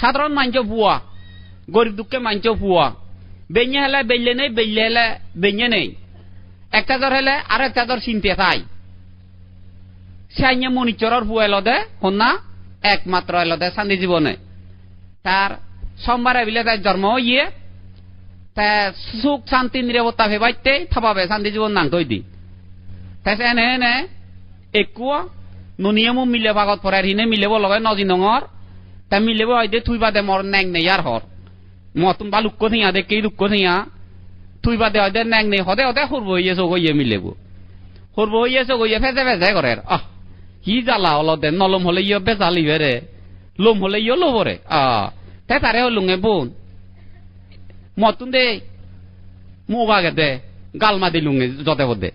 সাধারণ মাঞ্চ ভুয়া গরিব দুঃখে মাঞ্চ ভুয়া বেঞ্ঞে হলে বেললে নেই বেললে হলে বেঞ্ঞে নেই একটা জ্বর হলে আর একটা জ্বর চিনতে তাই সাইnye মনিচরর ভুয়া এলদে হন্না একমাত্র এলদে শান্তি জীবনে তার সোমবারে বিলে তার জন্ম ইয়ে তা সুখ শান্তি নিরাপত্তা ভেবাইতে থাপাবে শান্তি জীবন নাং তৈ দি তাই এনে এনে একুয়া নুনিয়ামু মিলে ভাগত পরে হিনে মিলেব লগে নজি নঙর তা মিলেব হয়তো থুই বাদে মর ন্যাং নেই আর হর মতুন বা লুক্ক থিয়া দে কেই লুক্ক থিয়া থুই বাদে হয়তো ন্যাং নেই হদে হদে হুরব হইয়ে চোখ হইয়ে মিলেব হুরব হইয়ে চোখ হইয়ে ফেজে ফেজে করে আহ কি জ্বালা অলদে নলম হলে ইয়ে বেজালি বেরে লোম হলে ইয়ে লোবরে আহ তাই তারে হলুঙে বোন মতুন দে মুখ আগে দে গালমা দিলুঙে যতে বদে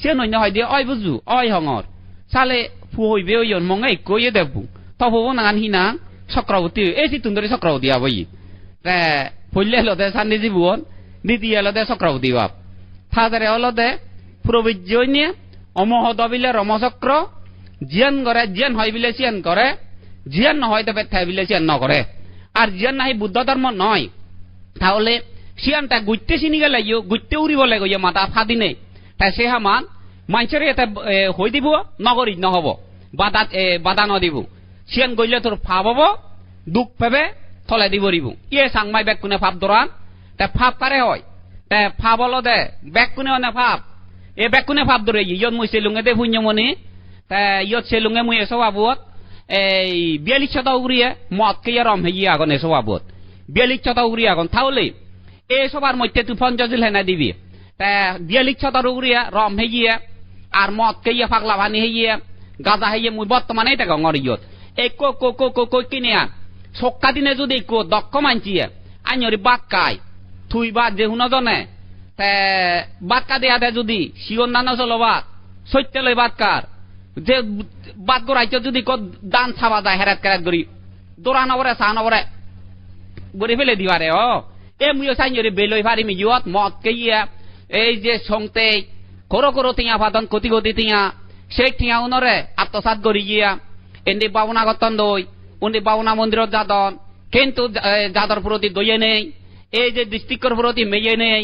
সে নন্য হয় দিয়ে অয় বুঝু অয় হঙর সালে ফু হইবে ওই মঙ্গা ইকো ইয়ে দেবু তবু নাগান হিনা চক্রবর্তী এই সি তুন্দরি চক্রবর্তী আবই তে ফইলে লদে সান্দি জীবন দ্বিতীয় লদে চক্রবর্তী বাপ। থাজারে অলদে প্রবিজ্ঞনে অমহদ বিলে রমচক্র জিয়ান করে জিয়ান হয় বিলে চিয়ান করে জিয়ান নহয় তবে ঠাই বিলে চিয়ান নকরে আর জিয়ান নাহি বুদ্ধ ধর্ম নয় তাহলে সিয়ানটা গুইতে চিনি গেলে ইয়ে গুইতে উড়িব লাগে ইয়ে মাথা ফাদি নেই তাই সে হামান মানুষের এটা হই দিব নগরী নহব। বাধা বাধা নদিব। সিয়ান গইলে তোর ফাপ হব, দুঃখ পেবে থলে দিব রিব। ইয়ে সাংমাই বেগ কোনে ফাপ দরান? তা ফাপ কারে হয়? তা ফাপ হলো দে বেগ কোনে অনে ফাপ? এ বেগ কোনে ফাপ ধরে? ইয়ত মুই সেলুঙে দে পুণ্যমণি তা ইয়ত সেলুঙে মুই এসব আবুত। এই বিয়ালিচ্ছতা উড়িয়ে মদ কে রম হেগিয়ে আগন এসব আবুত। বিয়ালিচ্ছতা উড়িয়ে আগন। তাহলে এই সবার মধ্যে তুই পঞ্চজিল হেনা দিবি। তা বিয়ালিচ্ছতার উড়িয়ে রম হেগিয়ে আর মদ কে ইয়ে ফাগলা ভানি হেগিয়ে গাজা হেগিয়ে মুই বর্তমানে এটা গঙর ইয়ত। এই কো কো কো কো কো কিনে সক্কা যদি কো, দক্ষ মানচিয়ে আইনরি বাক্কাই। থুই বা যে হুন তে, বাক্কা দেয়া দে যদি শিওন নানা চলো সত্য লই বাতকার যে বাদ গড়াইতে যদি ক, দান ছাবা যায়, হেরাত কেরাত গড়ি। দৌড়া নবরে, চা নবরে। গড়ি ফেলে দিবারে অ। এ মুইও চাইনরি বেলই ভারি মিজিওত মদ কে এই যে সংতে করো করো, তিয়া ভাদন কতি গতি তিয়া। সেই তিয়া উনরে, আত্মসাত গড়ি গিয়া। এনে বাবনা গতন দই উনি বাবনা মন্দিরত যাদন কিন্তু যাদর প্রতি দইয়ে নেই, এই যে ডিস্ট্রিক্টর প্রতি মেয়ে নেই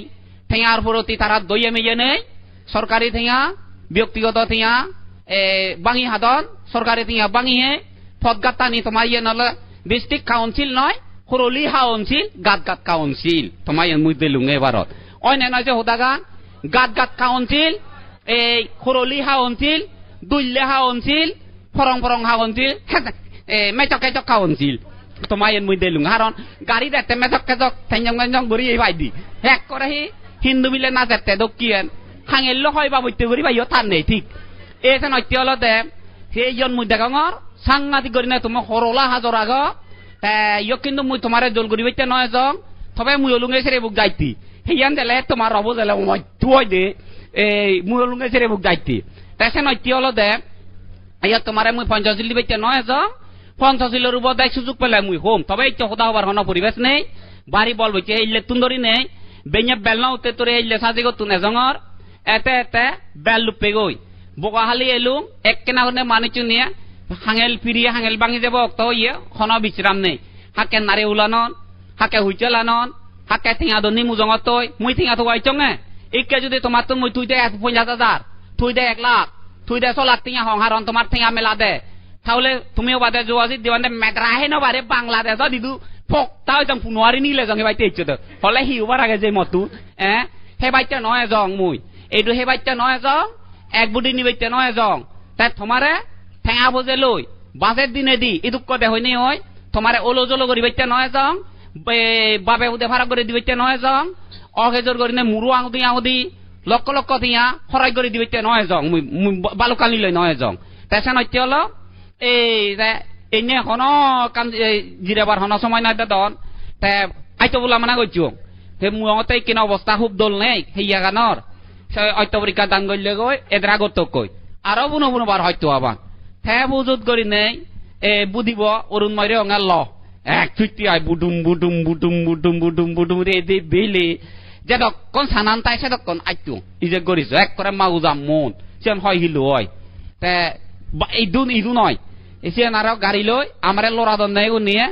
ঠেঙার প্রতি তারা দইয়ে মেয়ে নেই, সরকারি ঠেঙা ব্যক্তিগত ঠেঙা বাঙি হাদন সরকারি ঠেঙা বাঙিয়ে ফদগাত্তানি তোমার ইয়ে নলে ডিস্ট্রিক্ট কাউন্সিল নয়, হরলি কাউন্সিল গাত গাত কাউন্সিল তোমার মুই দিলুং এবারত অন্য নয় যে হোদাগান গাত গাত কাউন্সিল, এই হরলি কাউন্সিল দুল্লে কাউন্সিল ফরং ফরং কাউন্সিল মেচক কেচক কাউন্সিল তোমার মুই দিলুং কারণ গাড়ি দেখতে মেচক কেচক ঠেঞ্জং গেঞ্জং গড়ি এই ভাইদি এক করে হি হিন্দু মিলে না যেতে দক্ষিণ হাঙেল হয় বা বইতে করি ভাইও তার নেই ঠিক এই যে নৈত্য হলতে সেই জন মুই দেখাঙর সাংঘাতিক করি না তুমি সরলা হাজর আগ ইয় কিন্তু মুই তোমার জল করি বইতে নয় যং তবে মুই অলুঙে ছেড়ে বুক যাইতি সেইয়ান দিলে তোমার রব দিলে মই তুই দে এই মুই অলুঙে ছেড়ে বুক যাইতি তাই সে নৈত্য হলতে ইয়াত তোমারে মুই পঞ্চাশিল দিবে নয় যং পঞ্চাশিলের উপর দেয় সুযোগ পেলে মুই হোম। তবে এই হোদা হবার হন পরিবেশ নেই। বাড়ি বল বইছে এইলে তুন্দরি নেই। বেঞ্ঞে বেল না উতে তোরে এইলে সাজি গো তুনে জঙর এতে এতে বেল লুপে গই বগাহালি এলুং, এক কেনা হনে মানিচু নিয়ে হাঙেল ফিরিয়ে হাঙেল ভাঙি যাব অক্ত ইয়ে হন বিশ্রাম নেই। হাকে নারে উলানন হাকে হুইচলানন হাকে ঠিঙা দনি মুজঙত তৈ মুই ঠিঙা তো আইচঙে ইকে যদি তোমার তো মুই তুই দে পঞ্চাশ হাজার তুই দে এক লাখ। তুই দে ছ লাখ টিঙা সংহারন তোমার ঠিঙা মেলা দে। তাহলে তুমিও বাদে যোৱাজি দিৱানে মেগ্ৰাহে নবাৰে বাংলাদেশ দিদু ফক্তা হৈ যাম নোৱাৰি নিলে জং, সেই বাইতে ইচ্ছতে হলে হিউবাৰ আগে যে মতো, এ? সেই বাইতে নহয় জং মুই। এইটো সেই বাইতে নহয় জং, এক বুডি নিবাইতে নহয় জং। তাই তোমাৰে ঠেঙা বজে লৈ বাজের দিনে দি ইদুক কদে হয়নি হয় তোমারে ওলো জলো করি বাইতে নহয় জং বাবে উদে ভাড়া করে দিবাইতে নহয় জং। অহেজর করি নে মুরু আঙুদি আঙুদি লক্ষ লক্ষ দিয়া হরাই করে দিবাইতে নহয় জং বালুকালি লৈ নহয় তাই সে নত্য হলো এই এনে হন কাম জিরাবার হন সময় নাই দন তে আইতো বলা মানে কইছো তে মুহতে কিনা অবস্থা খুব দল নেই হেইয়া গানর অত্যবরিকা দান গইলে গই এদরা গত কই আরও বুনো বুনো বার হয়তো আবার তে বুজুত করি নেই এ বুদিব অরুণ মাইরে অঙ্গাল ল এক চুইতি আই বুডুম বুডুম বুডুম বুডুম বুডুম বুডুম রে দে যে দক্কন সানান তাই সে দক্কন আইতো ইজে গরিস এক করে মাউজাম মন সেন হয় হিলো হয়। তে ইদুন ইদু নয়। এসে নারাও গাড়ি লই আমারে লড়া দন নেই নিয়ে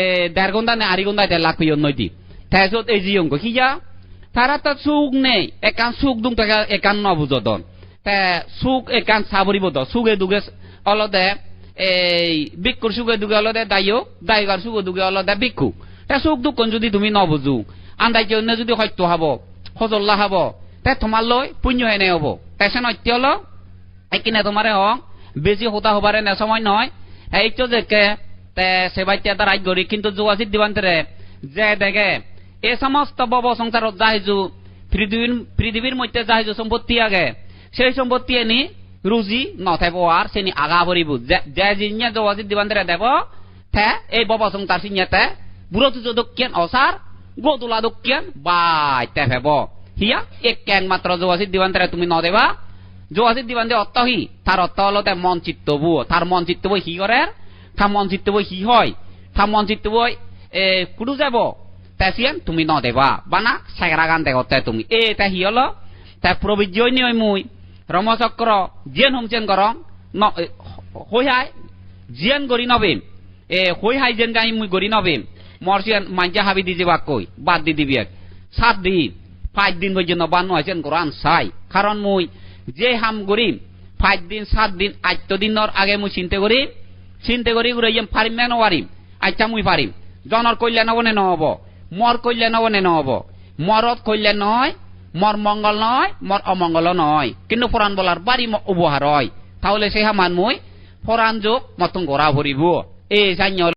এ দেড় ঘণ্টা নে আড়ি ঘণ্টা এটা লাখ নইতি তাইছত এই জি অঙ্ক হিয়া তারা তো সুখ নেই, একান সুখ দুং তাকে একান নবুজদন তে সুখ একান সাবরিব দ সুগে দুগে অলদে, এই বিক্ষুর সুগে দুগে অলদে দায়ক দায়গার সুগে দুগে অলদে বিক্ষু তে সুখ দুঃখ যদি তুমি নবুজু আন্দাজ অন্য যদি সত্য হব সজল্লা হব, তে তোমার লই পুণ্য এনে হব। তেছে নত্য হল একিনে তোমারে হং বেশি হতা হবারে নে সময় নয় এইটো যে কে, তে সেবাইতে তার আই গরি কিন্তু জুয়াজিত দিবান্তরে যে দেখে এ সমস্ত বব সংসারত যাহিজু পৃথিবীর পৃথিবীর মধ্যে যাহিজু সম্পত্তি আগে। সেই সম্পত্তি এনি রুজি নথাইব আর সেনি আগা ভরিব যে জিনিয়া জুয়াজিত দিবান্তরে দেব, তে এই বব সংসার সিনিয়াতে বুড়ো তুজো দক্ষিণ অসার গোতুলা দক্ষিণ বাই, তে ফেব হিয়া এক ক্যাং মাত্র জুয়াজিত দিবান্তরে তুমি ন দেবা জোয়াসির দিবান যে অর্থ হি, তার অর্থ হলো তার মন চিত্ত বু তার মন চিত্ত বই হি করে তার মন চিত্ত বই হি হয় তার মন চিত্ত বই এ, কুডু যাব। তাসিয়ান তুমি ন দেবা বানা, সাগরা গান দেখতে তুমি। এ, তা হি হলো, তা প্রবিজয় নিয় মুই। রমচক্র, জিয়ান হুমচেন গরং। ন হই হাই, জিয়ান গরি নবেম। এ, হই হাই যেন গাই মুই গরি নবেম। মরসিয়ান মাঞ্জা হাবি দি যাবা কই? বাদ দি দিবি এক। সাত দিন। পাঁচ দিন পর্যন্ত বান্ন আছেন কোরআন চাই কারণ মুই যে হাম করিম পাঁচ দিন, সাত দিন আত্য দিনের আগে মুই চিন্তা করিম চিন্তা করি ঘুরাইম পারিম না নপারিম আচ্ছা মুই পারিম জনের কল্যাণ হব নে নহব। মর কল্যাণ হব নে নহব। মরত কল্যাণ নয়, মর মঙ্গল নয়, মর অমঙ্গল নয়। কিন্তু ফরান বলার বাড়ি উপহার হয়। তাহলে সেই হামান মুই ফরান যোগ মতন গড়া ভরিব। এই জান্য